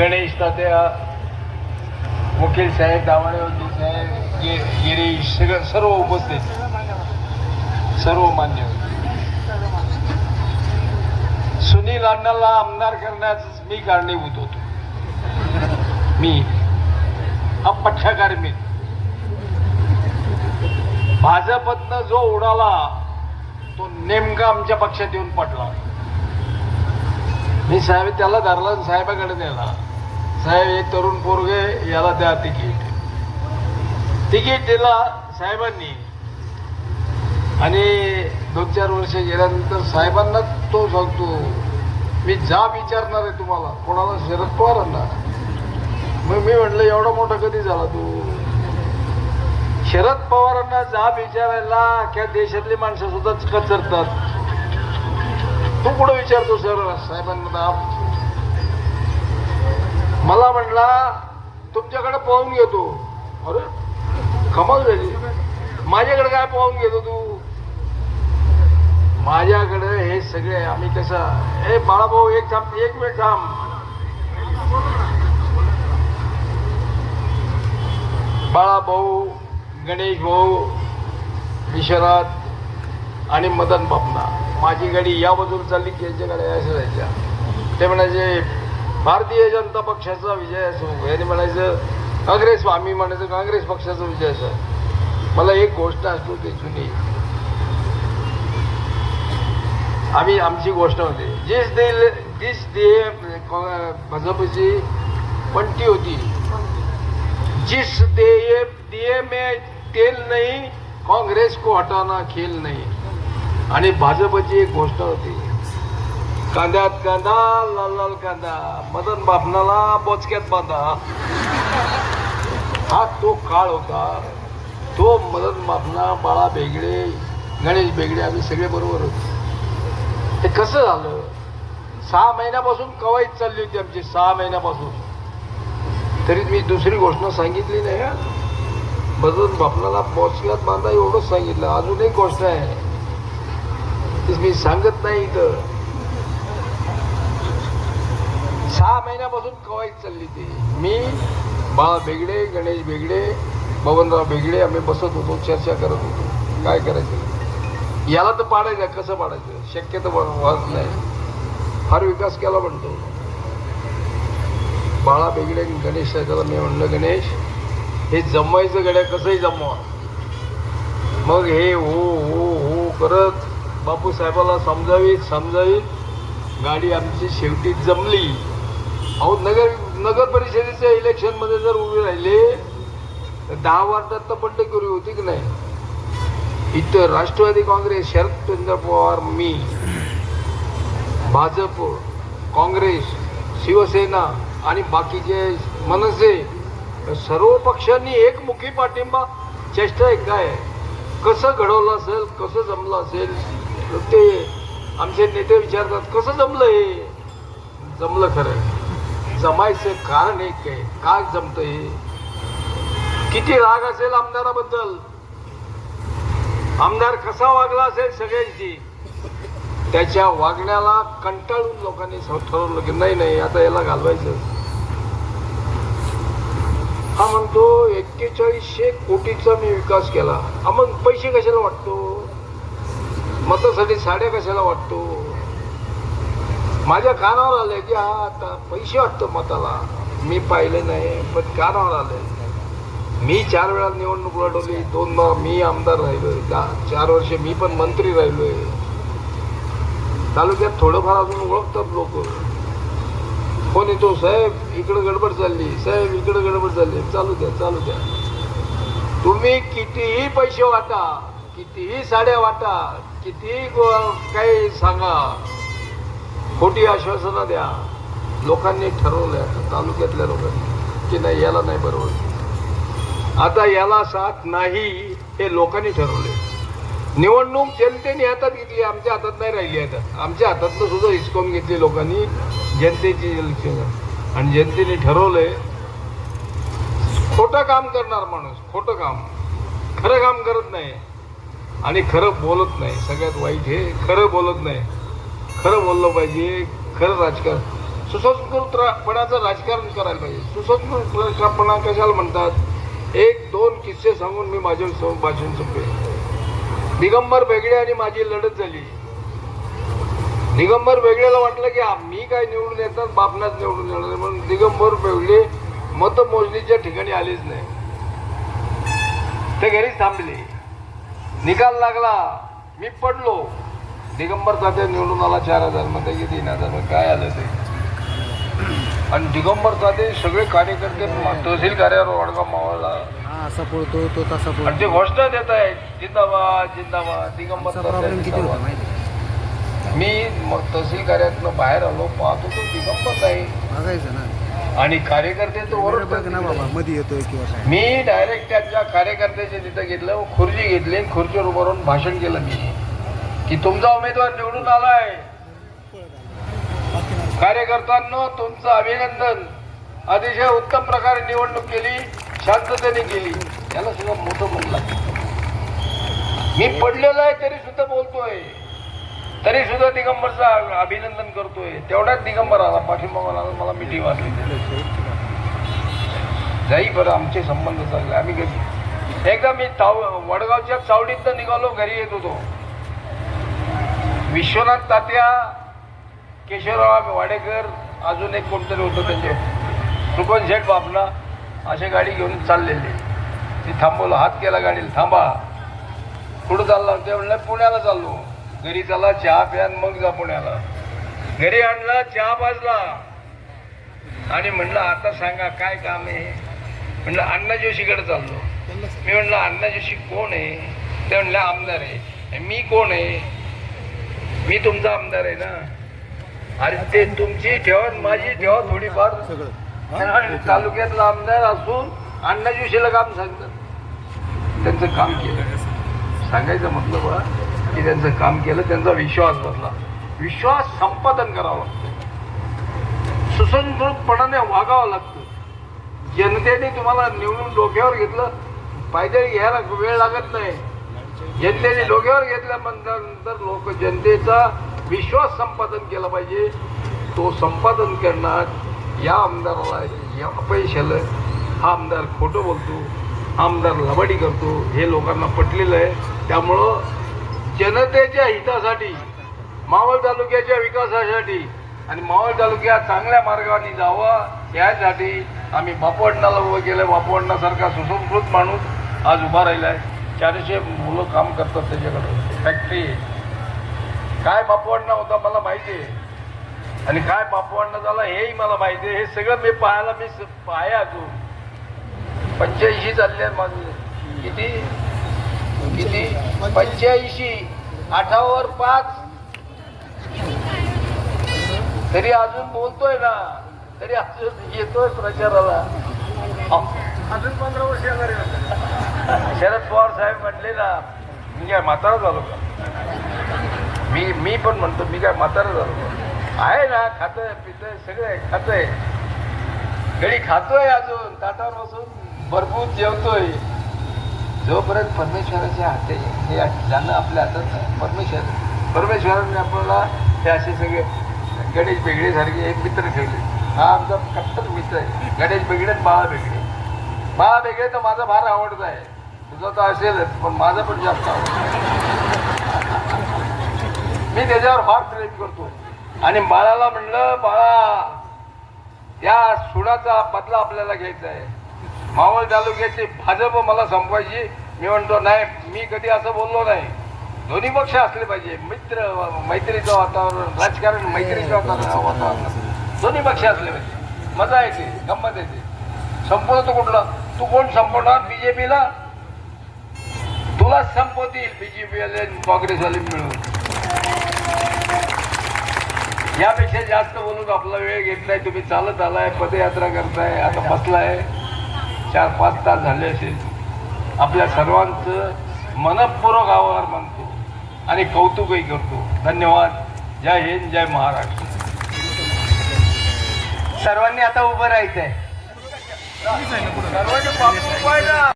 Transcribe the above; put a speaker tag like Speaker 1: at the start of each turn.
Speaker 1: गणेश तात्या वकील साहेब दावाळे साहेब गे गिरीश सगळं सर्व उपस्थित. सर्व मान्य सुनील अण्णाला आमदार करण्याच मी कारणीभूत होतो. मी हा पक्षकार मी भाजपतनं जो उडाला तो नेमका आमच्या पक्षात येऊन पडला. मी साहेब त्याला धरला साहेबाकडे नेला. साहेब हे तरुण पोरगे याला द्या तिकीट. तिकीट दिला साहेबांनी. आणि दोन चार वर्ष गेल्यानंतर साहेबांना तो सांगतो मी जा विचारणार आहे तुम्हाला. कोणाला शरद पवारांना. मग मी म्हटलं एवढा मोठा कधी झाला तू? शरद पवारांना जा विचारायला अख्ख्या देशातली माणसं सुद्धा कचरतात. तू कुठं विचारतो सर साहेबांना मला म्हणला तुमच्याकडे पाहून घेतो अरे कमाल झाली. माझ्याकडे काय पाहून घेतो तू? माझ्याकडे हे सगळे आम्ही कसं हे बाळाभाऊ एक थांब एक मिनिट थांब. बाळाभाऊ गणेश भाऊ विश्वनाथ आणि मदन बापना माझी गाडी या बाजूला चालली की यांच्या गाड्या अशा जायच्या ते म्हणायचे भारतीय जनता पक्षाचा विजय असो यांनी म्हणायचं काँग्रेस आम्ही म्हणायचं काँग्रेस पक्षाचा विजय असो. मला एक गोष्ट असतो ते जुनी. आम्ही आमची गोष्ट होती. जिस दिल दिस दे भाजपची पंटी होती जिस दे दिए मे तेल नाही काँग्रेस को हटाना खेल नाही. आणि भाजपची एक गोष्ट होती. कांद्यात कांदा लाल लाल कांदा. मदन बापनाला बोचक्यात बांधा. हा तो काळ होता. तो मदन बापना बाळा बेगडे गणेश बेगडे आम्ही सगळे बरोबर होतो. ते कसं झालं? सहा महिन्यापासून कवाईत चालली होती आमची सहा महिन्यापासून. तरी मी दुसरी गोष्ट सांगितली नाही हा. मदन बापनाला बोचक्यात बांधा एवढंच सांगितलं. अजून एक गोष्ट आहे. मी सांगत नाही इथं. सहा महिन्यापासून कवायत चालली ती. मी बाळा बेगडे गणेश बेगडे बबनराव बेगडे आम्ही बसत होतो चर्चा करत होतो. काय करायचं? याला तर पाडायचं कसं पाडायचं? शक्य तर वाच नाही. फार विकास केला म्हणतो. बाळा बेगडे गणेश त्याला मी म्हणलं गणेश हे जमवायचं गड्या कसंही जमवा. मग हे हो हो हो करत बापू साहेबाला समजावीत समजावीत गाडी आमची शेवटी जमली. अहो नगर नगर परिषदेच्या इलेक्शनमध्ये जर उभे राहिले तर दहा वार्डात तर बंडखोरी होती की नाही? इथं राष्ट्रवादी काँग्रेस शरदचंद्र पवार मी भाजप काँग्रेस शिवसेना आणि बाकीचे मनसे सर्व पक्षांनी एकमुखी पाठिंबा चेष्टा आहे काय? कसं घडवलं असेल कसं जमलं असेल ते आमचे नेते विचारतात कसं जमलं हे? जमलं खरं. जमायचं कारण एक आहे काय जमतं हे। किती राग असेल आमदाराबद्दल? आमदार कसा वागला असेल सगळ्यांची? त्याच्या वागण्याला कंटाळून लोकांनी ठरवलं की नाही नाही आता याला घालवायचं. हा म्हणतो एक्केचाळीसशे कोटीचा मी विकास केला. हा मग पैसे कशाला वाटतो? मतासाठी साड्या कशाला वाटतो? माझ्या कानावर आले की हा आता पैसे वाटतो मताला. मी पाहिले नाही पण कानावर आले मी चार वेळा निवडणूक लढवली दोन मी आमदार राहिलोय. चार वर्ष मी पण मंत्री राहिलोय. तालुक्यात थोडंफार अजून ओळखतात लोक. फोन येतो? साहेब इकडं गडबड चालली. साहेब इकडं गडबड चालली. चालू द्या चालू द्या. तुम्ही कितीही पैसे वाटा कितीही साड्या वाटा कितीही काही सांगा. खोटी आश्वासनं द्या. लोकांनी ठरवलंय तालुक्यातल्या लोकांनी की नाही याला नाही बरोबर आता याला साथ नाही हे लोकांनी ठरवले निवडणूक जनतेने हातात घेतली आमच्या हातात नाही राहिली आता. आमच्या हातातनं सुद्धा हिसकावून घेतली लोकांनी जनतेची इलेक्शन आणि जनतेने ठरवलंय खोटं काम करणार माणूस खोटं काम. खरं काम करत नाही. आणि खरं बोलत नाही. सगळ्यात वाईट हे खरं बोलत नाही. खरं बोललं पाहिजे खरं राजकारण. सुसंस्कृतपणाचं राजकारण करायला पाहिजे. सुसंस्कृतपणा कशाला म्हणतात? एक दोन किस्से सांगून मी माझे भाषण संपले. दिगंबर बेगडे आणि माझी लढत झाली. दिगंबर वेगळेला वाटलं की मी काय निवडून येतात बापनाच निवडून येणार. म्हणून दिगंबर बेगडे मतमोजणीच्या ठिकाणी आलेच नाही. ते घरीच थांबले. निकाल लागला. मी पडलो. दिगंबर तात्या निवडून आला चार हजारमध्ये की तीन हजारमध्ये काय आलं ते? आणि दिगंबर ताते सगळे कार्यकर्ते तहसील कार्यालयावर वडगाव मावळला.
Speaker 2: हा असा पळतो तो तसा
Speaker 1: आणि
Speaker 2: पळतो
Speaker 1: ते घोषणा देत आहेत जिंदाबाद जिंदाबाद दिगंबर तात्या जिंदाबाद. मी मग तहसील कार्यालयातनं बाहेर आलो पाहतो तो दिगंबर नाही.
Speaker 2: बघायचं ना.
Speaker 1: आणि कार्यकर्ते तो
Speaker 2: बघ ना बाबा
Speaker 1: ओरडतात.
Speaker 2: मध्ये येतोय किंवा
Speaker 1: मी डायरेक्ट त्यांच्या कार्यकर्त्याचे तिथं घेतलं खुर्ची घेतली आणि खुर्चीवर उभारून भाषण केलं मी. की तुमचा उमेदवार निवडून आलाय. कार्यकर्त्यांना तुमचं अभिनंदन. अतिशय उत्तम प्रकारे निवडणूक केली शांततेने केली. याला सुद्धा मोठं म्हणलं मी पडलेलो आहे तरी सुद्धा बोलतोय. तरी सुद्धा दिगंबरचं अभिनंदन करतोय. तेवढ्याच दिगंबर आला पाठिंबा मला मला मिठी वाचली जाई बरं आमचे संबंध चालले आम्ही घरी एकदा मी ताव वडगावच्या चावडीतनं निघालो घरी येत होतो. विश्वनाथ तात्या केशवराव वाडेकर अजून एक कोणतरी होतं त्यांचे. सुपन शेठ बापना असे गाडी घेऊन चाललेले. ती थांबवलं हात केला गाडीला थांबा. कुठं चालला ते म्हणलं पुण्याला चाललो. घरी चला चहा प्यान मग जा पुण्याला. घरी आणला चहा पाजला आणि म्हणलं आता सांगा काय काम आहे? म्हणलं अण्णा जोशीकडे चाललो. मी म्हणलं अण्णा जोशी कोण आहे? ते म्हणलं आमदार आहे. मी कोण आहे? मी तुमचा आमदार आहे ना. अरे ते तुमची ठेवा माझी ठेवा थोडीफार. तालुक्यातला आमदार असून अण्णा जोशीला काम सांगतात. त्यांचं काम केलं. सांगायचं म्हटलं बा की त्यांचं काम केलं त्यांचा विश्वास बसला. विश्वास संपादन करावा लागतो. सुसंस्कृतपणाने वागावं लागतं. जनतेने तुम्हाला निवडून डोक्यावर घेतलं पायदळी घ्यायला वेळ लागत नाही. जनतेने डोक्यावर घेतल्यानंतर लोक जनतेचा विश्वास संपादन केला पाहिजे. तो संपादन करणार या आमदाराला या अपयश आलं हा आमदार खोटं बोलतो. आमदार लबाडी करतो. हे लोकांना पटलेलं आहे. त्यामुळं जनतेच्या हितासाठी मावळ तालुक्याच्या विकासासाठी आणि मावळ तालुक्या चांगल्या मार्गाने जावा यासाठी आम्ही बापवडणाला उभं केलं बापवडणासारखा सुसंस्कृत माणूस आज उभा राहिला आहे चारशे मुलं काम करतात त्याच्याकडे. फॅक्टरी काय बापवडणा होता मला माहिती आहे. आणि काय बापवडणा झाला हेही मला माहिती आहे. हे सगळं मी पाहायला मी पाहाय अजून. पंच्याऐंशी चालले माझे. किती? किती? पंच्याऐंशी. आठावर पाच. तरी अजून बोलतोय ना. तरी अजून येतोय प्रचाराला. अजून पंधरा वर्ष शरद पवार साहेब म्हटले ना मी काय म्हातारा झालो का? मी मी पण म्हणतो मी काय म्हातारा झालो का? आहे ना खातोय पितोय सगळं आहे खातोय. घडी खातोय अजून ताटावर बसून भरपूर जेवतोय. जोपर्यंत परमेश्वराच्या हाते हे जाणं आपल्या हातात नाही परमेश्वर परमेश्वराने आपल्याला हे असे सगळे गणेश बेगडेसारखे एक मित्र ठेवले. हा आमचा कट्टर मित्र आहे. गणेश बेगडे आणि बाळा बेगडे. बाळा बेगडे तर माझा फार आवडता आहे. तुझा तर असेलच पण माझा पण जास्त मी त्याच्यावर फार प्रेम करतो. आणि बाळाला म्हणलं बाळा या सुडाचा बदला आपल्याला घ्यायचा आहे. मावळ तालुक्याची भाजप मला संपवायची. मी म्हणतो नाही मी कधी असं बोललो नाही. दोन्ही पक्ष असले पाहिजे. मित्र मैत्रीचं वातावरण राजकारण मैत्रीचं वातावरण. वातावरण दोन्ही पक्ष असले पाहिजे. मजा येते गंमत येते. संपवतो कुठला? तू कोण संपवणार? बीजेपीला तुलाच संपवतील बीजेपी वाले काँग्रेसवाले मिळून यापेक्षा जास्त बोलून आपला वेळ घेत नाही. तुम्ही चालत आलाय पदयात्रा करताय आता बसलाय. चार पाच तास झाले असेल. आपल्या सर्वांचं मनपूर्वक आभार मानतो आणि कौतुकही करतो. धन्यवाद. जय हिंद जय महाराष्ट्र.
Speaker 2: सर्वांनी आता उभं राहायचंय.
Speaker 1: पाहिजे